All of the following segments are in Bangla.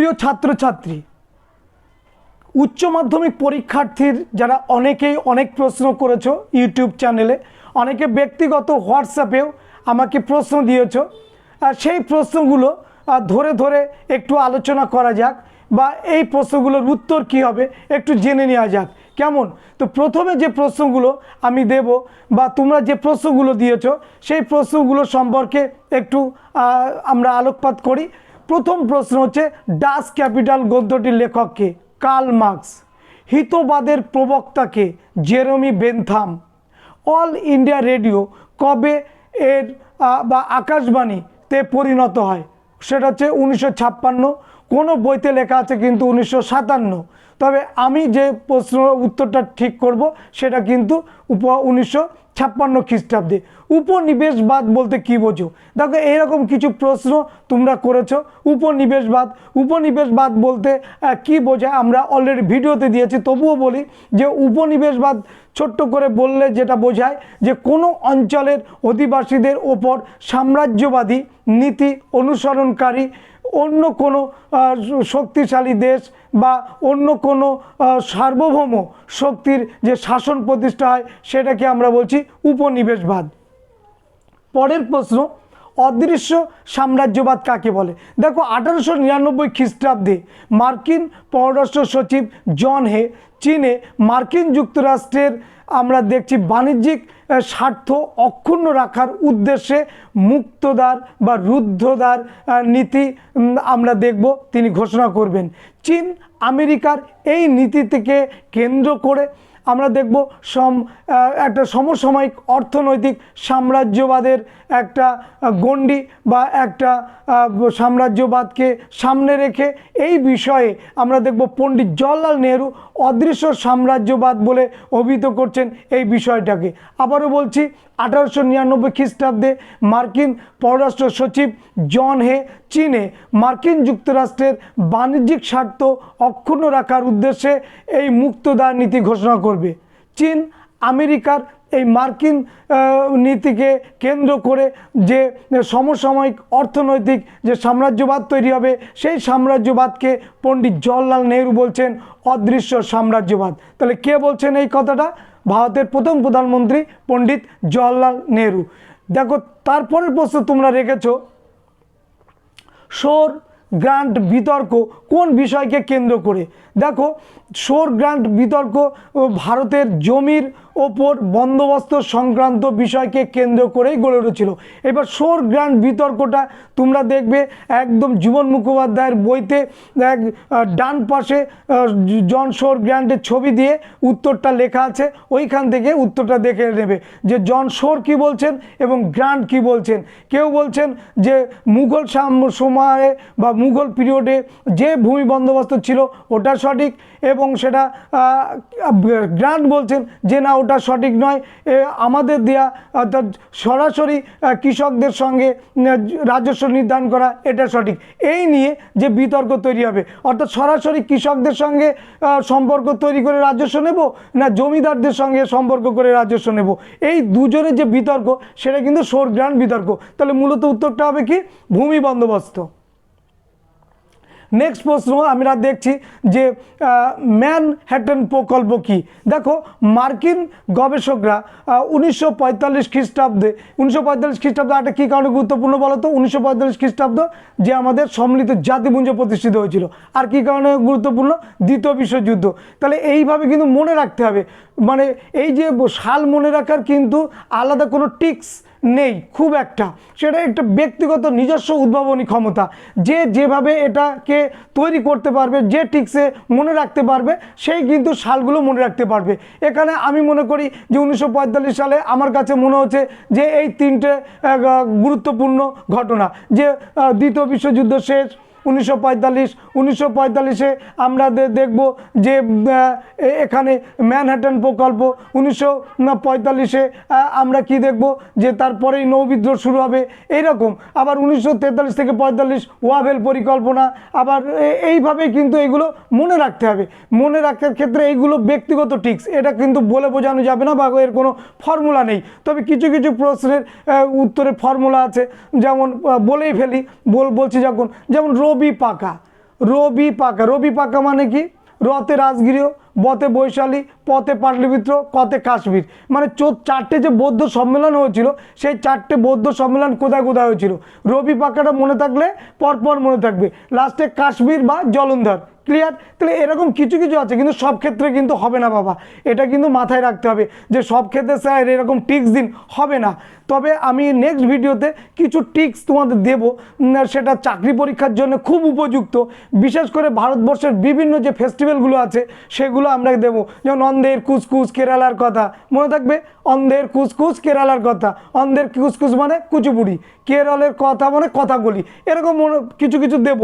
প্রিয় ছাত্রছাত্রী, উচ্চ মাধ্যমিক পরীক্ষার্থীর যারা অনেকেই অনেক প্রশ্ন করেছ ইউটিউব চ্যানেলে, অনেকে ব্যক্তিগত হোয়াটসঅ্যাপেও আমাকে প্রশ্ন দিয়েছ, আর সেই প্রশ্নগুলো ধরে ধরে একটু আলোচনা করা যাক বা এই প্রশ্নগুলোর উত্তর কী হবে একটু জেনে নেওয়া যাক। কেমন? তো প্রথমে যে প্রশ্নগুলো আমি দেব বা তোমরা যে প্রশ্নগুলো দিয়েছ, সেই প্রশ্নগুলো সম্পর্কে একটু আমরা আলোকপাত করি। প্রথম প্রশ্ন হচ্ছে ডাস ক্যাপিটাল গদ্যটির লেখককে কার্ল মার্কস। হিতবাদের প্রবক্তাকে Jeremy Bentham. All India Radio কবে এর বা আকাশবাণীতে পরিণত হয়? সেটা হচ্ছে উনিশশো ছাপ্পান্ন। কোনো বইতে লেখা আছে কিন্তু উনিশশো সাতান্ন। তবে আমি যে প্রশ্ন উত্তরটা ঠিক করব, সেটা কিন্তু উপ, উনিশশো ছাপ্পান্ন খ্রিস্টাব্দে। উপনিবেশবাদ বলতে কি বোঝো? দেখো এরকম কিছু প্রশ্ন তোমরা করেছ। উপনিবেশবাদ উপনিবেশবাদ বলতে কি বোঝায় আমরা অলরেডি ভিডিওতে দিয়েছি, তবুও বলি যে উপনিবেশবাদ ছোট্ট করে বললে যেটা বোঝায় যে কোনো অঞ্চলের অধিবাসীদের ওপর সাম্রাজ্যবাদী নীতি অনুসরণকারী অন্য কোনো শক্তিশালী দেশ বা অন্য কোনো সার্বভৌম শক্তির যে শাসন প্রতিষ্ঠা হয়, সেটাকে আমরা বলছি উপনিবেশবাদ। পরের প্রশ্ন, অদৃশ্য সাম্রাজ্যবাদ কাকে বলে? দেখো, আঠারোশো নিরানব্বই খ্রিস্টাব্দে মার্কিন পররাষ্ট্র সচিব জন হে, চীনে মার্কিন যুক্তরাষ্ট্রের আমরা দেখছি বাণিজ্যিক স্বার্থ অক্ষুণ্ণ রাখার উদ্দেশ্যে মুক্তদার বা রুদ্ধদার নীতি আমরা দেখব তিনি ঘোষণা করবেন। চীন, আমেরিকার এই নীতি থেকে কেন্দ্র করে আমরা দেখব সম একটা সমসাময়িক অর্থনৈতিক সাম্রাজ্যবাদের একটা গণ্ডি বা একটা সাম্রাজ্যবাদকে সামনে রেখে এই বিষয়ে আমরা দেখব পণ্ডিত জওয়াহরলাল নেহরু অদৃশ্য সাম্রাজ্যবাদ বলে অভিহিত করছেন এই বিষয়টাকে। আবারও বলছি, আঠারোশো নিরানব্বই খ্রিস্টাব্দে মার্কিন পররাষ্ট্র সচিব জন হে চীনে মার্কিন যুক্তরাষ্ট্রের বাণিজ্যিক স্বার্থ অক্ষুণ্ণ রাখার উদ্দেশ্যে এই মুক্তদার নীতি ঘোষণা করবে। চীন, আমেরিকার এই মার্কিন নীতিকে কেন্দ্র করে যে সমসাময়িক অর্থনৈতিক যে সাম্রাজ্যবাদ তৈরি হবে, সেই সাম্রাজ্যবাদকে পণ্ডিত জওয়াহরলাল নেহরু বলছেন অদৃশ্য সাম্রাজ্যবাদ। তাহলে কে বলছেন এই কথাটা? ভারতের প্রথম প্রধানমন্ত্রী পণ্ডিত জওয়াহরলাল নেহরু। দেখো, তারপরের প্রশ্ন তোমরা রেখেছো, সোর, গ্রান্ট, বিতর্ক কোন বিষয়কে কেন্দ্র করে? দেখো, সোর গ্রান্ট বিতর্ক ভারতের জমির ওপর বন্দোবস্ত সংক্রান্ত বিষয়কে কেন্দ্র করেই গড়ে উঠেছিল। এবার সোর গ্রান্ট বিতর্কটা তোমরা দেখবে একদম জীবন মুখোপাধ্যায়ের বইতে এক ডান পাশে জন সোর গ্রান্টের ছবি দিয়ে উত্তরটা লেখা আছে। ওইখান থেকে উত্তরটা দেখে নেবে যে জন সোর কি বলছেন এবং গ্রান্ট কি বলছেন। কেউ বলছেন যে মুঘল সাম- সময়ে বা মুঘল পিরিয়ডে যে ভূমি বন্দোবস্ত ছিল, ওটা সঠিক এবং সেটা গ্রান্ট বলছেন যে না, ওটা সঠিক নয়। আমাদের দেয়া, অর্থাৎ সরাসরি কৃষকদের সঙ্গে রাজস্ব নির্ধারণ করা, এটা সঠিক। এই নিয়ে যে বিতর্ক তৈরি হবে, অর্থাৎ সরাসরি কৃষকদের সঙ্গে সম্পর্ক তৈরি করে রাজস্ব নেব না জমিদারদের সঙ্গে সম্পর্ক করে রাজস্ব নেব? এই দুজনের যে বিতর্ক, সেটা কিন্তু সোর গ্রান্ট বিতর্ক। তাহলে মূলত উত্তরটা হবে কি? ভূমি বন্দোবস্ত। নেক্সট প্রশ্ন আমরা দেখছি যে ম্যান হ্যাটন প্রকল্প কি? দেখো, মার্কিন গবেষকরা উনিশশো পঁয়তাল্লিশ খ্রিস্টাব্দে, উনিশশো পঁয়তাল্লিশ খ্রিস্টাব্দে একটা কী কারণে গুরুত্বপূর্ণ বলো তো? উনিশশো পঁয়তাল্লিশ খ্রিস্টাব্দ যে আমাদের সম্মিলিত জাতিপুঞ্জ প্রতিষ্ঠিত হয়েছিল। আর কী কারণে গুরুত্বপূর্ণ? দ্বিতীয় বিশ্বযুদ্ধ। তাহলে এইভাবে কিন্তু মনে রাখতে হবে। মানে এই যে সাল মনে রাখার কিন্তু আলাদা কোনো টিক্স নেই, খুব একটা। সেটা একটা ব্যক্তিগত নিজস্ব উদ্ভাবনী ক্ষমতা। যে যেভাবে এটাকে তৈরি করতে পারবে, যে টিক্সে মনে রাখতে পারবে, সেই কিন্তু সালগুলো মনে রাখতে পারবে। এখানে আমি মনে করি যে উনিশশো পঁয়তাল্লিশ সালে আমার কাছে মনে হচ্ছে যে এই তিনটে গুরুত্বপূর্ণ ঘটনা। যে দ্বিতীয় বিশ্বযুদ্ধ শেষ উনিশশো পঁয়তাল্লিশ, উনিশশো পঁয়তাল্লিশে আমরা দেখব যে এখানে ম্যানহাটন প্রকল্প, উনিশশো পঁয়তাল্লিশে আমরা কি দেখব যে, তারপরেই নৌবিদ্রোহ শুরু হবে। এইরকম। আবার উনিশশো তেতাল্লিশ থেকে পঁয়তাল্লিশ, ওয়াভেল পরিকল্পনা। আবার এইভাবে কিন্তু এগুলো মনে রাখতে হবে। মনে রাখার ক্ষেত্রে এইগুলো ব্যক্তিগত টিক্স। এটা কিন্তু বলে বোঝানো যাবে না বা এর কোনো ফর্মুলা নেই। তবে কিছু কিছু প্রশ্নের উত্তরে ফর্মুলা আছে। যেমন বলেই ফেলি। বল বলছি যখন। যেমন রবি পাকা রবি পাকা। রবি পাকা মানে কি? রতে রাজগৃহ বতে বৈশালী, পথে পাটলিপুত্র, কতে কাশ্মীর। মানে চারটে যে বৌদ্ধ সম্মেলন হয়েছিল, সেই চারটে বৌদ্ধ সম্মেলন কোথায় কোথায় হয়েছিল? রবি পাকাটা মনে থাকলে, পরপর মনে থাকবে। লাস্টে কাশ্মীর বা জলন্ধর। ক্লিয়ার? তাহলে এরকম কিছু কিছু আছে, কিন্তু সব ক্ষেত্রে কিন্তু হবে না বাবা। এটা কিন্তু মাথায় রাখতে হবে যে সব ক্ষেত্রে স্যার এরকম টিক্স দিন, হবে না। তবে আমি নেক্সট ভিডিওতে কিছু টিক্স তোমাদের দেবো সেটা চাকরি পরীক্ষার জন্য খুব উপযুক্ত। বিশেষ করে ভারতবর্ষের বিভিন্ন যে ফেস্টিভ্যালগুলো আছে, সেগুলো আমরা দেবো। যেমন অন্ধের কুচকুচ কেরালার কথা। মনে থাকবে? অন্ধের কুচকুচ কেরালার কথা। অন্ধের কুচকুচ মানে কুচুপুড়ি। কেরলের কথা মানে কথাগুলি। এরকম কিছু কিছু দেব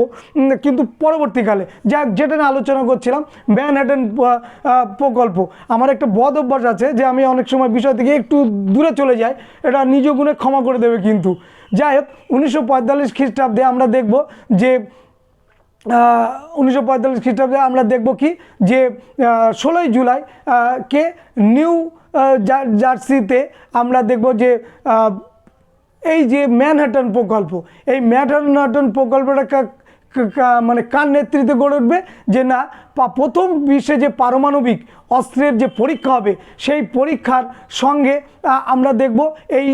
কিন্তু পরবর্তীকালে যা যেটা নিয়ে আলোচনা করছিলাম, ম্যানহাটন প্রকল্প। আমার একটা বদ অভ্যাস আছে যে আমি অনেক সময় বিষয় থেকে একটু দূরে চলে যাই, এটা নিজ গুণে ক্ষমা করে দেবে কিন্তু। যাই হোক, উনিশশো পঁয়তাল্লিশ খ্রিস্টাব্দে আমরা দেখব যে উনিশশো পঁয়তাল্লিশ খ্রিস্টাব্দে আমরা দেখব কি যে ষোলোই জুলাই কে নিউ জার্সিতে আমরা দেখব যে এই যে ম্যানহাটন প্রকল্প, এই ম্যানহাটন প্রকল্পটা মানে কার নেতৃত্বে গড়ে উঠবে? যে না প্রথম বিশ্বে যে পারমাণবিক অস্ত্রের যে পরীক্ষা হবে, সেই পরীক্ষার সঙ্গে আমরা দেখব এই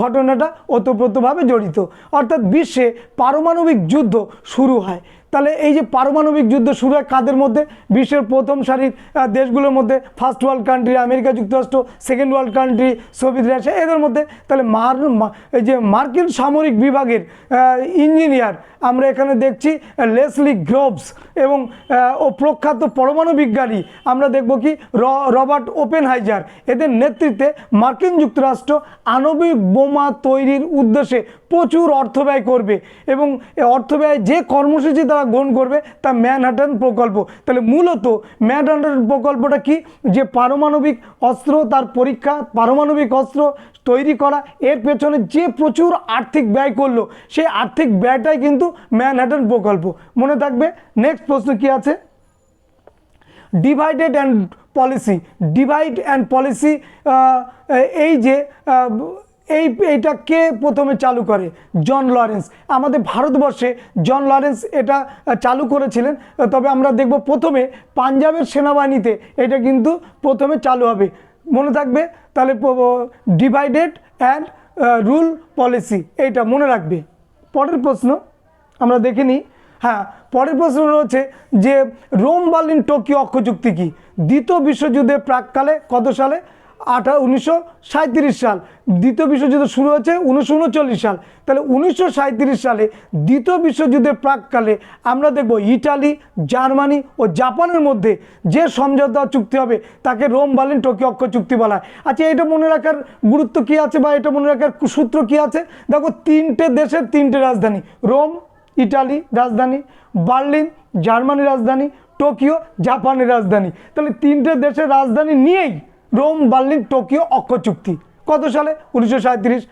ঘটনাটা ওতপ্রোতভাবে জড়িত। অর্থাৎ বিশ্বে পারমাণবিক যুদ্ধ শুরু হয়। তাহলে এই যে পারমাণবিক যুদ্ধ শুরু হয় কাদের মধ্যে? বিশ্বের প্রথম সারির দেশগুলোর মধ্যে ফার্স্ট ওয়ার্ল্ড কান্ট্রি আমেরিকা যুক্তরাষ্ট্র second world country Soviet Russia এদের মধ্যে। তাহলে মার এই যে মার্কিন সামরিক বিভাগের ইঞ্জিনিয়ার আমরা এখানে দেখছি লেসলি গ্রোভস এবং ও প্রখ্যাত পরমাণু বিজ্ঞানী, আমরা দেখব কি রবার্ট ওপেনহাইজার। এদের নেতৃত্বে মার্কিন যুক্তরাষ্ট্র আণবিক বোমা তৈরির উদ্দেশ্যে প্রচুর অর্থ ব্যয় করবে এবং অর্থ ব্যয় যে কর্মসূচি তারা গ্রহণ করবে তা ম্যানহাটন প্রকল্প। তাহলে মূলত ম্যানহাটন প্রকল্পটা কি? যে পারমাণবিক অস্ত্র তার পরীক্ষা, পারমাণবিক অস্ত্র তৈরি করা, এর পেছনে যে প্রচুর আর্থিক ব্যয় করল, সেই আর্থিক ব্যয়টাই কিন্তু ম্যানহাটন প্রকল্প। মনে থাকবে? নেক্সট প্রশ্ন কি আছে? Divided and policy divide and policy এই যে এই, এইটা কে প্রথমে চালু করে? John Lawrence. আমাদের ভারতবর্ষে জন লরেন্স এটা চালু করেছিলেন। তবে আমরা দেখব প্রথমে পাঞ্জাবের সেনাবাহিনীতে এটা কিন্তু প্রথমে চালু হবে। মনে থাকবে? তাহলে ডিভাইডেড অ্যান্ড রুল পলিসি। এইটা মনে রাখবে। পরের প্রশ্ন আমরা দেখে নিই। হ্যাঁ পরের প্রশ্ন রয়েছে যে রোম, বার্লিন, টোকিও অক্ষ চুক্তি কি? দ্বিতীয় বিশ্বযুদ্ধের প্রাককালে কত সালে? আঠা উনিশশো সাল। দ্বিতীয় বিশ্বযুদ্ধ শুরু হয়েছে উনিশশো উনচল্লিশ সাল। তাহলে উনিশশো সালে দ্বিতীয় বিশ্বযুদ্ধের প্রাককালে আমরা দেখব ইটালি, জার্মানি ও জাপানের মধ্যে যে সমঝোতা চুক্তি হবে, তাকে রোম বার্লিন টোকিও অক্ষ চুক্তি বলা হয়। আচ্ছা এটা মনে রাখার গুরুত্ব কী আছে বা এটা মনে রাখার সূত্র কী আছে? দেখো, তিনটে দেশের তিনটে রাজধানী, রোম, ইটালি রাজধানী, বার্লিন, জার্মানি রাজধানী, টোকিও, জাপানের রাজধানী। তাহলে তিনটে দেশের রাজধানী নিয়েই রোম, বার্লিন, টোকিও অক্ষ চুক্তি। কত সালে? উনিশশো সাঁত্রিশ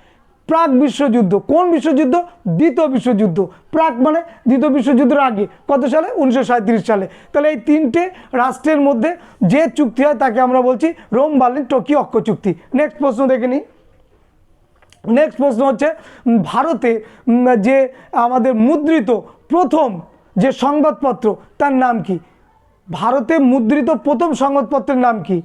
প্রাক বিশ্বযুদ্ধ। কোন বিশ্বযুদ্ধ? দ্বিতীয় বিশ্বযুদ্ধ। প্রাক মানে দ্বিতীয় বিশ্বযুদ্ধের আগে। কত সালে? উনিশশো সালে। তাহলে এই তিনটে রাষ্ট্রের মধ্যে যে চুক্তি হয় তাকে আমরা বলছি রোম, বার্লিন, টোকিও অক্ষ চুক্তি। নেক্সট প্রশ্ন দেখে নিই। নেক্সট প্রশ্ন হচ্ছে, ভারতে যে আমাদের মুদ্রিত প্রথম যে সংবাদপত্র, তার নাম কি? ভারতে মুদ্রিত প্রথম সংবাদপত্রের নাম কি?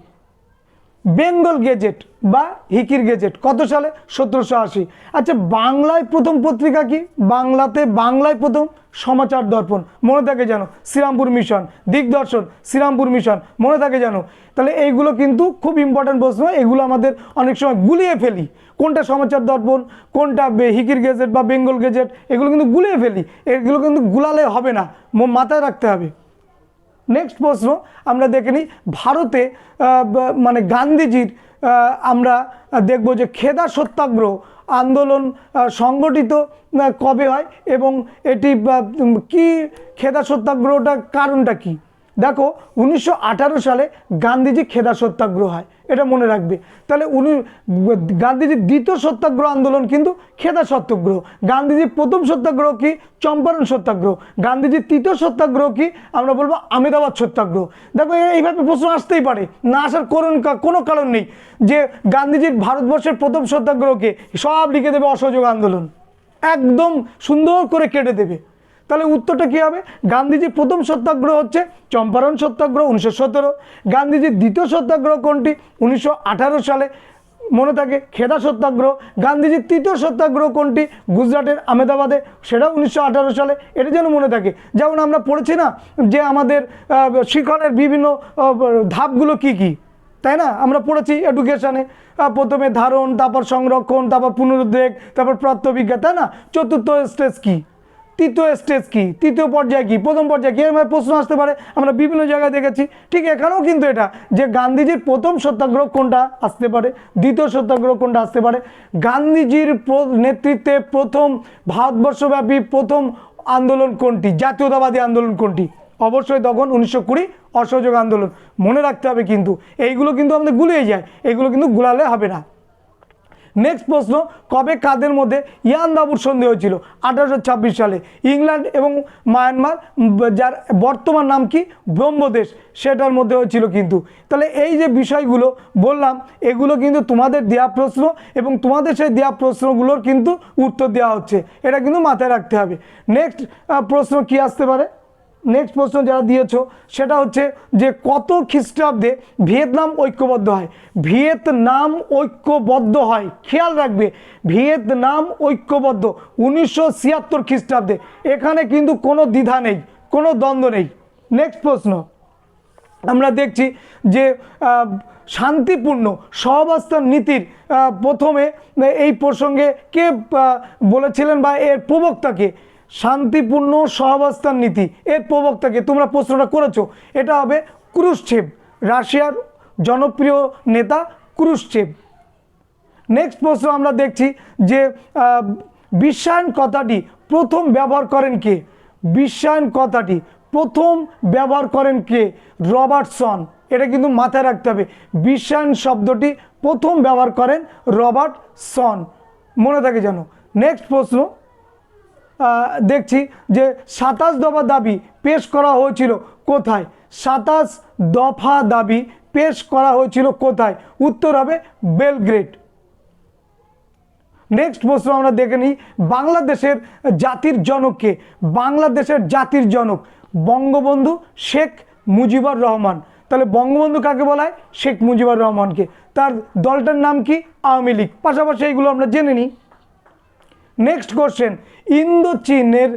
বেঙ্গল গেজেট বা হিকির গেজেট, কত সালে? সতেরোশো আশি। আচ্ছা বাংলায় প্রথম পত্রিকা কি? বাংলাতে বাংলায় প্রথম সমাচার দর্পণ। মনে থাকে জানো শ্রীরামপুর মিশন, দিগদর্শন, শ্রীরামপুর মিশন, মনে থাকে জানো তাহলে এইগুলো কিন্তু খুব ইম্পর্ট্যান্ট প্রশ্ন, এগুলো আমাদের অনেক সময় গুলিয়ে ফেলি। কোনটা সমাচার দর্পণ, কোনটা হিকির গেজেট বা বেঙ্গল গেজেট, এগুলো কিন্তু গুলিয়ে ফেলি। এগুলো কিন্তু গুলালে হবে না মাথায় রাখতে হবে। নেক্সট প্রশ্ন আমরা দেখে নিই। ভারতে মানে গান্ধীজির আমরা দেখব যে খেদা সত্যাগ্রহ আন্দোলন সংগঠিত কবে হয় এবং এটি কি খেদা সত্যাগ্রহটার কারণটা কি? দেখো, উনিশশো আঠারো সালে গান্ধীজি খেদা সত্যাগ্রহ হয়। এটা মনে রাখবে। তাহলে উনি গান্ধীজির দ্বিতীয় সত্যাগ্রহ আন্দোলন কিন্তু খেদা সত্যাগ্রহ। গান্ধীজির প্রথম সত্যাগ্রহ কি? চম্পারণ সত্যাগ্রহ। গান্ধীজির তৃতীয় সত্যাগ্রহ কি? আমরা বলব আমেদাবাদ সত্যাগ্রহ। দেখো এইভাবে প্রশ্ন আসতেই পারে। না আসার কোন কোনো কারণ নেই যে গান্ধীজির ভারতবর্ষের প্রথম সত্যাগ্রহকে সব লিখে দেবে অসহযোগ আন্দোলন। একদম সুন্দর করে কেটে দেবে। তাহলে উত্তরটা কী হবে? গান্ধীজির প্রথম সত্যাগ্রহ হচ্ছে চম্পারণ সত্যাগ্রহ উনিশশো সতেরো। গান্ধীজির দ্বিতীয় সত্যাগ্রহ কোনটি? উনিশশো আঠারো সালে মনে থাকে খেদা সত্যাগ্রহ। গান্ধীজির তৃতীয় সত্যাগ্রহ কোনটি? গুজরাটের আহমেদাবাদে। সেটা উনিশশো আঠারো সালে। এটা যেন মনে থাকে। যেমন আমরা পড়েছি না যে আমাদের শিক্ষণের বিভিন্ন ধাপগুলো কি কি? তাই না? আমরা পড়েছি এডুকেশানে প্রথমে ধারণ, তারপর সংরক্ষণ, তারপর পুনরুদ্বেগ, তারপর প্রাত্যবিজ্ঞা তাই না? চতুর্থ স্টেজ কি? তৃতীয় স্টেজ কি? তৃতীয় পর্যায়ে কি? প্রথম পর্যায়ে কি? এরকম প্রশ্ন আসতে পারে। আমরা বিভিন্ন জায়গায় দেখেছি। ঠিক এখানেও কিন্তু এটা, যে গান্ধীজির প্রথম সত্যাগ্রহ কোনটা আসতে পারে? দ্বিতীয় সত্যাগ্রহ কোনটা আসতে পারে? গান্ধীজির নেতৃত্বে প্রথম ভারতবর্ষব্যাপী প্রথম আন্দোলন কোনটি? জাতীয়তাবাদী আন্দোলন কোনটি? অবশ্যই তখন উনিশশো কুড়ি অসহযোগ আন্দোলন। মনে রাখতে হবে কিন্তু, এইগুলো কিন্তু আমাদের গুলিয়ে যায়। এগুলো কিন্তু গুলালে হবে না। নেক্সট প্রশ্ন, কবে কাদের মধ্যে ইয়ান দাবুর সন্ধি হয়েছিল? আঠারোশো ছাব্বিশ সালে। ইংল্যান্ড এবং মায়ানমার, যার বর্তমান নাম কি? ব্রহ্মদেশ। সেটার মধ্যে হয়েছিল কিন্তু। তাহলে এই যে বিষয়গুলো বললাম, এগুলো কিন্তু তোমাদের দেওয়া প্রশ্ন এবং তোমাদের সেই দেওয়া প্রশ্নগুলোর কিন্তু উত্তর দেওয়া হচ্ছে। এটা কিন্তু মাথায় রাখতে হবে। নেক্সট প্রশ্ন কি আসতে পারে? নেক্সট প্রশ্ন যারা দিয়েছ, সেটা হচ্ছে যে কত খ্রিস্টাব্দে ভিয়েতনাম ঐক্যবদ্ধ হয়? ভিয়েতনাম ঐক্যবদ্ধ হয়, খেয়াল রাখবে, ভিয়েতনাম ঐক্যবদ্ধ উনিশশো ছিয়াত্তর খ্রিস্টাব্দে। এখানে কিন্তু কোনো দ্বিধা নেই, কোনো দ্বন্দ্ব নেই। নেক্সট প্রশ্ন, আমরা দেখছি যে শান্তিপূর্ণ সহাবস্থান নীতির প্রথমে এই প্রসঙ্গে কে বলেছিলেন বা এর প্রবক্তাকে? শান্তিপূর্ণ সহাবস্থান নীতি। এর প্রবক্তাকে তোমরা প্রশ্নটা করেছ। এটা হবে ক্রুশছেপ রাশিয়ার জনপ্রিয় নেতা ক্রুশছেপ নেক্সট প্রশ্ন আমরা দেখছি যে বিশ্বায়ন কথাটি প্রথম ব্যবহার করেন কে? বিশ্বায়ন কথাটি প্রথম ব্যবহার করেন কে? রবার্টসন। এটা কিন্তু মাথায় রাখতে হবে। বিশ্বায়ন শব্দটি প্রথম ব্যবহার করেন রবার্ট সন মনে থাকে যেন। নেক্সট প্রশ্ন। দেখছি যে সাতাশ দফা দাবি পেশ করা হয়েছিল কোথায়? সাতাশ দফা দাবি পেশ করা হয়েছিল কোথায়? উত্তর হবে বেলগ্রেড। নেক্সট প্রশ্ন আমরা দেখে নিই, বাংলাদেশের জাতির জনককে বাংলাদেশের জাতির জনক বঙ্গবন্ধু শেখ মুজিবুর রহমান। তাহলে বঙ্গবন্ধু কাকে বলা হয়? শেখ মুজিবুর রহমানকে তার দলটার নাম কি? আওয়ামী লীগ। পাশাপাশি এইগুলো আমরা জেনে নিই। নেক্সট কোশ্চেন ইন্দো চীনের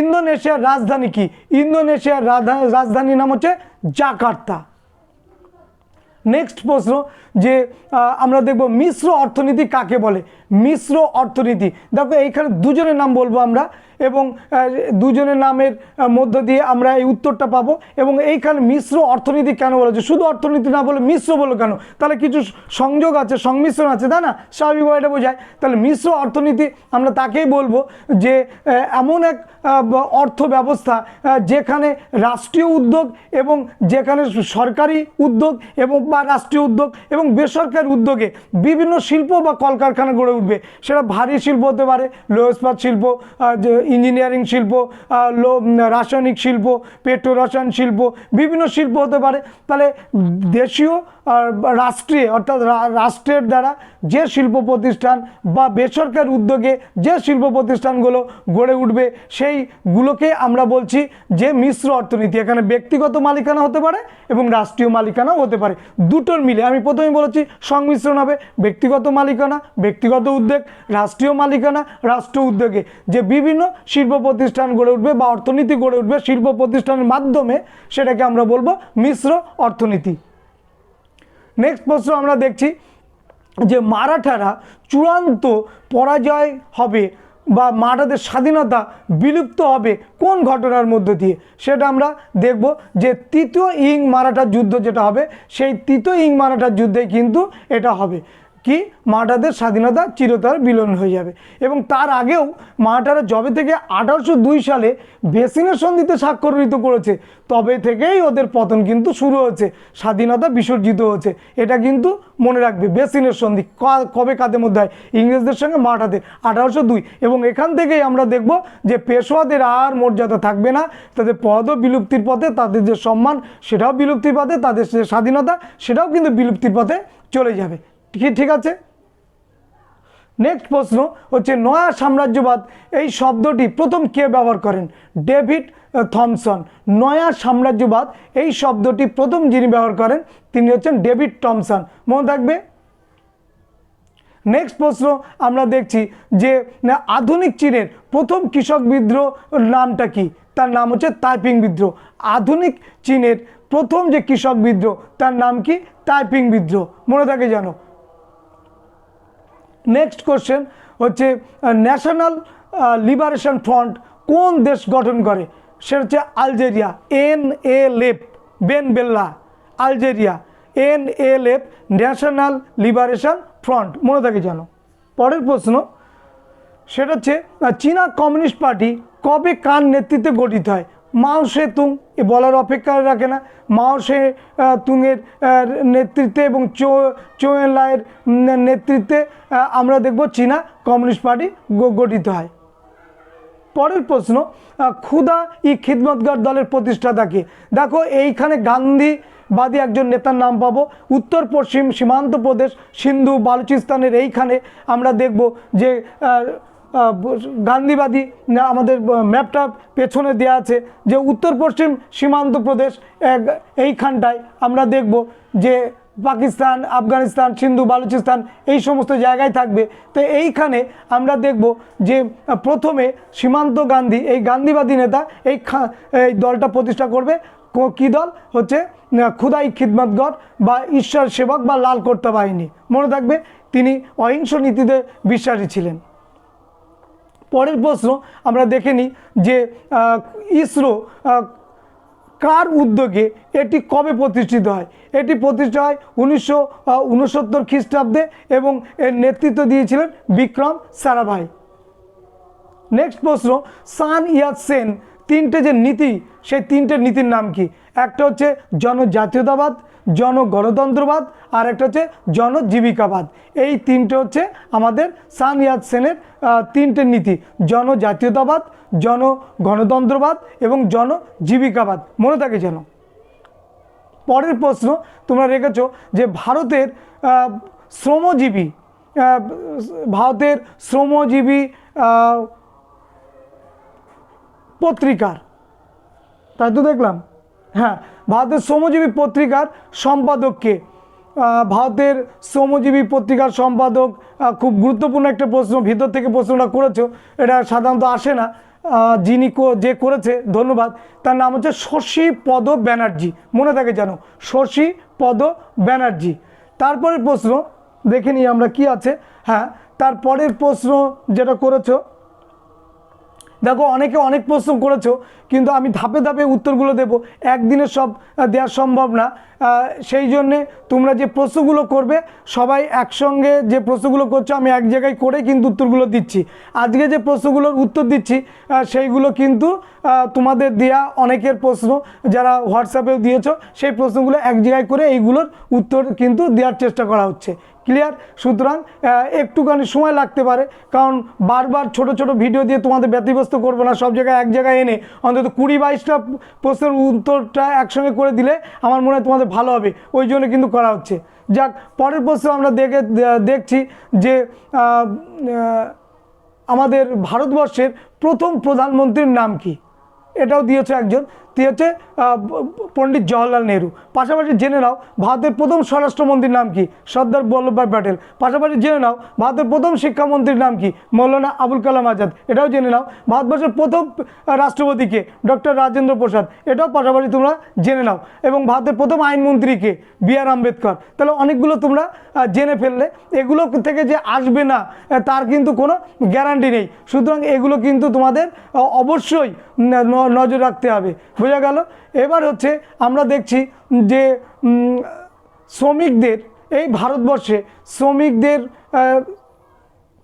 ইন্দোনেশিয়ার রাজধানী কি? ইন্দোনেশিয়ার রাজধানীর নাম হচ্ছে জাকার্তা। নেক্সট প্রশ্ন, যে আমরা দেখব মিশ্র অর্থনীতি কাকে বলে? মিশ্র অর্থনীতি। দেখো, এইখানে দুজনের নাম বলব আমরা। এবং দুজনের নামের মধ্য দিয়ে আমরা এই উত্তরটা পাবো। এবং এইখানে মিশ্র অর্থনীতি কেন বলেছে শুধু অর্থনীতি না বলে মিশ্র বলো কেন? তাহলে কিছু সংযোগ আছে, সংমিশ্রণ আছে, তাই না? স্বাভাবিকভাবে এটা বোঝায়। তাহলে মিশ্র অর্থনীতি আমরা তাকেই বলব যে এমন এক অর্থ ব্যবস্থা যেখানে রাষ্ট্রীয় উদ্যোগ এবং যেখানে সরকারি উদ্যোগ এবং বা রাষ্ট্রীয় উদ্যোগ এবং বেসরকারি উদ্যোগে বিভিন্ন শিল্প বা কলকারখানা গড়ে উঠবে। সেটা ভারী শিল্প হতে পারে লো ইস্পাত শিল্প ইঞ্জিনিয়ারিং শিল্প লো রাসায়নিক শিল্প, পেট্রো রসায়ন শিল্প, বিভিন্ন শিল্প হতে পারে। তাহলে দেশীয় রাষ্ট্রীয়, অর্থাৎ রাষ্ট্রের দ্বারা যে শিল্প প্রতিষ্ঠান বা বেসরকারি উদ্যোগে যে শিল্প প্রতিষ্ঠানগুলো গড়ে উঠবে, সেইগুলোকে আমরা বলছি যে মিশ্র অর্থনীতি। এখানে ব্যক্তিগত মালিকানা হতে পারে এবং রাষ্ট্রীয় মালিকানাও হতে পারে। দুটোর মিলে, আমি প্রথমেই বলেছি, সংমিশ্রণ হবে। ব্যক্তিগত মালিকানা, ব্যক্তিগত উদ্যোগ, রাষ্ট্রীয় মালিকানা, রাষ্ট্র উদ্যোগে। যে বিভিন্ন শিল্প প্রতিষ্ঠান গড়ে উঠবে বা অর্থনীতি গড়ে উঠবে, শিল্প প্রতিষ্ঠানের মাধ্যমে সেটাকে আমরা বলব মিশ্র অর্থনীতি। নেক্সট প্রশ্ন আমরা দেখছি যে মারাঠারা চূড়ান্ত পরাজয় হবে বা মারাঠাদের স্বাধীনতা বিলুপ্ত হবে কোন ঘটনার মধ্য দিয়ে? সেটা আমরা দেখব যে তৃতীয় ইং মারাঠার যুদ্ধ যেটা হবে, সেই তৃতীয় ইং মারাঠার যুদ্ধে কিন্তু এটা হবে। কি? মারাঠাদের স্বাধীনতা চিরতর বিলন হয়ে যাবে। এবং তার আগেও মারাঠারা যবে থেকে আঠারোশো দুই সালে বেসিনের সন্ধিতে স্বাক্ষরিত করেছে, তবে থেকেই ওদের পতন কিন্তু শুরু হয়েছে, স্বাধীনতা বিসর্জিত হয়েছে। এটা কিন্তু মনে রাখবে বেসিনের সন্ধি। কবে কাদের মধ্যে হয়? ইংরেজদের সঙ্গে মারাঠাদের আঠারোশো দুই। এবং এখান থেকেই আমরা দেখব যে পেশোয়াদের আর মর্যাদা থাকবে না। তাদের পদও বিলুপ্তির পথে তাদের যে সম্মান, সেটাও বিলুপ্তির পথে, তাদের যে স্বাধীনতা, সেটাও কিন্তু বিলুপ্তির পথে চলে যাবে। ঠিক আছে? নেক্সট প্রশ্ন হচ্ছে, নয়া সাম্রাজ্যবাদ, এই শব্দটি প্রথম কে ব্যবহার করেন? David Thomson. নয়া সাম্রাজ্যবাদ, এই শব্দটি প্রথম যিনি ব্যবহার করেন, তিনি হচ্ছেন ডেভিড টমসন মনে থাকবে? নেক্সট প্রশ্ন আমরা দেখছি যে আধুনিক চীনের প্রথম কৃষক বিদ্রোহ নামটা কি? তার নাম হচ্ছে তাইপিং বিদ্রোহ। আধুনিক চীনের প্রথম যে কৃষক বিদ্রোহ, তার নাম কি? তাইপিং বিদ্রোহ। মনে থাকে জানো নেক্সট কোশ্চেন হচ্ছে ন্যাশনাল লিবারেশন ফ্রন্ট কোন দেশ গঠন করে? সেটা হচ্ছে আলজেরিয়া এন এ লেপ Ben Bella Algeria N A লেপ ন্যাশনাল লিবারেশন ফ্রন্ট মনে থাকে জানো পরের প্রশ্ন, সেটা হচ্ছে চীনা কমিউনিস্ট পার্টি কবে কার নেতৃত্বে গঠিত হয়? মাও সে তুং, এ বলার অপেক্ষা রাখে না। মাও সে তুংয়ের নেতৃত্বে এবং চো, চোয়েন লাইয়ের নেতৃত্বে আমরা দেখব চীনা কমিউনিস্ট পার্টি গঠিত হয়। পরের প্রশ্ন ক্ষুদা ই খিদমতগার দলের প্রতিষ্ঠাতাকে। দেখো, এইখানে গান্ধীবাদী একজন নেতার নাম পাবো। উত্তর, পশ্চিম সীমান্ত প্রদেশ, সিন্ধু, বালুচিস্তানের এইখানে আমরা দেখব যে গান্ধীবাদী আমাদের ম্যাপটা পেছনে দেওয়া আছে যে উত্তর পশ্চিম সীমান্ত প্রদেশ এইখানটায় আমরা দেখব যে পাকিস্তান, আফগানিস্তান, সিন্ধু, বালুচিস্তান এই সমস্ত জায়গায় থাকবে। তো এইখানে আমরা দেখব যে প্রথমে সীমান্ত গান্ধী, এই গান্ধীবাদী নেতা এই এই দলটা প্রতিষ্ঠা করবে। কো- দল? হচ্ছে খুদাই খিদমতগর বা ঈশ্বর সেবক বা লাল কর্তা বাহিনী। মনে থাকবে, তিনি অহিংস নীতিতে বিশ্বাসী ছিলেন। পরের প্রশ্ন আমরা দেখে নিই যে ইসরো কার উদ্যোগে এটি কবে প্রতিষ্ঠিত হয়? এটি প্রতিষ্ঠা হয় উনিশশো উনসত্তর খ্রিস্টাব্দে এবং এর নেতৃত্ব দিয়েছিলেন বিক্রম সারাভাই। নেক্সট প্রশ্ন, সান ইয়াত সেন তিনটে যে নীতি, সেই তিনটে নীতির নাম কি? একটা হচ্ছে জনজাতীয়তাবাদ, জনগণতন্ত্রবাদ, আর একটা হচ্ছে জনজীবিকাবাদ। এই তিনটে হচ্ছে আমাদের সান ইয়াত সেনের তিনটে নীতি। জনজাতীয়তাবাদ, জনগণতন্ত্রবাদ এবং জনজীবিকাবাদ। মনে থাকে যেন? পরের প্রশ্ন তোমরা রেখেছো যে ভারতের শ্রমজীবী ভারতের শ্রমজীবী পত্রিকার। তাই তো দেখলাম। হ্যাঁ ভারতের শ্রমজীবী পত্রিকার সম্পাদককে ভারতের শ্রমজীবী পত্রিকার সম্পাদক খুব গুরুত্বপূর্ণ একটা প্রশ্ন, ভিতর থেকে প্রশ্নটা করেছ, এটা সাধারণত আসে না। যিনি যে করেছে, ধন্যবাদ। তার নাম হচ্ছে শশী পদ ব্যানার্জি, মনে থাকে জানো শশী পদ ব্যানার্জি। তারপরের প্রশ্ন, দেখে নিই আমরা কি আছে। হ্যাঁ তারপরের প্রশ্ন যেটা করেছ দেখো অনেকে অনেক প্রশ্ন করেছ কিন্তু আমি ধাপে ধাপে উত্তরগুলো দেবো। একদিনে সব দেওয়া সম্ভব না। সেই জন্যে তোমরা যে প্রশ্নগুলো করবে, সবাই একসঙ্গে যে প্রশ্নগুলো করছ, আমি এক জায়গায় করে কিন্তু উত্তরগুলো দিচ্ছি। আজকে যে প্রশ্নগুলোর উত্তর দিচ্ছি সেইগুলো কিন্তু তোমাদের দেয়া অনেকের প্রশ্ন যারা হোয়াটসঅ্যাপেও দিয়েছ, সেই প্রশ্নগুলো এক জায়গায় করে এইগুলোর উত্তর কিন্তু দেওয়ার চেষ্টা করা হচ্ছে। ক্লিয়ার? সুতরাং একটুখানি সময় লাগতে পারে, কারণ বারবার ছোট ছোট ভিডিও দিয়ে তোমাদের ব্যতিব্যস্ত করব না, সব জায়গায় এক জায়গায় এনে অন্তত কুড়ি বাইশটা প্রশ্নের উত্তরটা একসঙ্গে করে দিলে আমার মনে হয় তোমাদের ভালো হবে। ওই জন্য কিন্তু করা হচ্ছে। যাক, পরের প্রশ্ন আমরা দেখে, দেখছি যে আমাদের ভারতবর্ষের প্রথম প্রধানমন্ত্রীর নাম কি? এটাও দিয়েছে একজন। তিনি হচ্ছে পণ্ডিত জওয়াহরলাল নেহরু। পাশাপাশি জেনে নাও, ভারতের প্রথম স্বরাষ্ট্রমন্ত্রীর নাম কি? সর্দার বল্লভভাই প্যাটেল। পাশাপাশি জেনে নাও, ভারতের প্রথম শিক্ষামন্ত্রীর নাম কি? মৌলানা আবুল কালাম আজাদ। এটাও জেনে নাও, ভারতবর্ষের প্রথম রাষ্ট্রপতিকে ডক্টর রাজেন্দ্র প্রসাদ। এটাও পাশাপাশি তোমরা জেনে নাও। এবং ভারতের প্রথম আইনমন্ত্রীকে বি আর আম্বেদকর। তাহলে অনেকগুলো তোমরা জেনে ফেললে। এগুলো থেকে যে আসবে না তার কিন্তু কোনো গ্যারান্টি নেই। সুতরাং এগুলো কিন্তু তোমাদের অবশ্যই নজর রাখতে হবে। বোঝা গেল। এবার হচ্ছে আমরা দেখছি যে শ্রমিকদের, এই ভারতবর্ষে শ্রমিকদের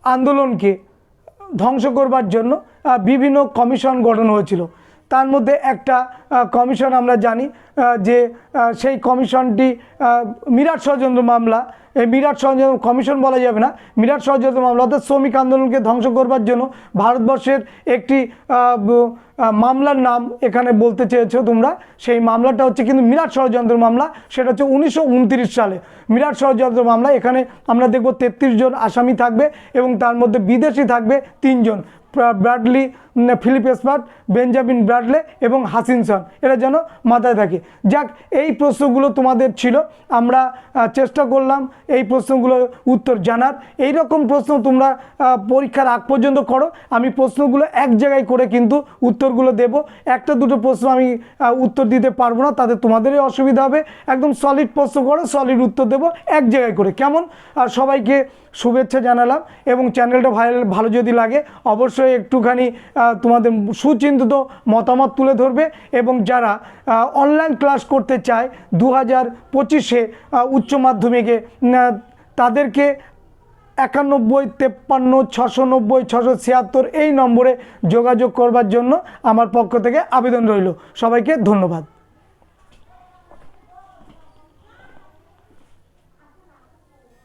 আন্দোলনকে ধ্বংস করবার জন্য বিভিন্ন কমিশন গঠন হয়েছিল। তার মধ্যে একটা কমিশন আমরা জানি যে সেই কমিশনটি মিরাট ষড়যন্ত্র মামলা। এই মিরাট ষড়যন্ত্র কমিশন বলা যাবে না। মিরাট ষড়যন্ত্র মামলা, অর্থাৎ শ্রমিক আন্দোলনকে ধ্বংস করবার জন্য ভারতবর্ষের একটি মামলার নাম এখানে বলতে চেয়েছো তোমরা। সেই মামলাটা হচ্ছে কিন্তু মিরাট ষড়যন্ত্র মামলা। সেটা হচ্ছে উনিশশো উনত্রিশ সালে। মিরাট ষড়যন্ত্র মামলা, এখানে আমরা দেখব তেত্রিশ জন আসামি থাকবে এবং তার মধ্যে বিদেশি থাকবে তিনজন। Bradley Philip Spratt Benjamin Bradley এবং হাসিনসন। এরা যেন মাথায় থাকে। যাক, এই প্রশ্নগুলো তোমাদের ছিল। আমরা চেষ্টা করলাম এই প্রশ্নগুলো উত্তর জানার। এই রকম প্রশ্ন তোমরা পরীক্ষার আগ পর্যন্ত করো। আমি প্রশ্নগুলো এক জায়গায় করে কিন্তু উত্তরগুলো দেব। একটা দুটো প্রশ্ন আমি উত্তর দিতে পারব না, তাতে তোমাদেরই অসুবিধা হবে। একদম সলিড প্রশ্ন করো সলিড উত্তর দেবো এক জায়গায় করে। কেমন? আর সবাইকে শুভেচ্ছা জানালাম এবং চ্যানেলটা ভালো যদি লাগে, অবশ্যই একটুখানি তোমাদের সুচিন্তিত মতামত তুলে ধরবে এবং যারা অনলাইন ক্লাস করতে চায় দু হাজার পঁচিশে উচ্চ মাধ্যমিকে তাদেরকে একানব্বই, তেপ্পান্ন, ছশো নব্বই, ছশো ছিয়াত্তর এই নম্বরে যোগাযোগ করবার জন্য আমার পক্ষ থেকে আবেদন রইল। সবাইকে ধন্যবাদ।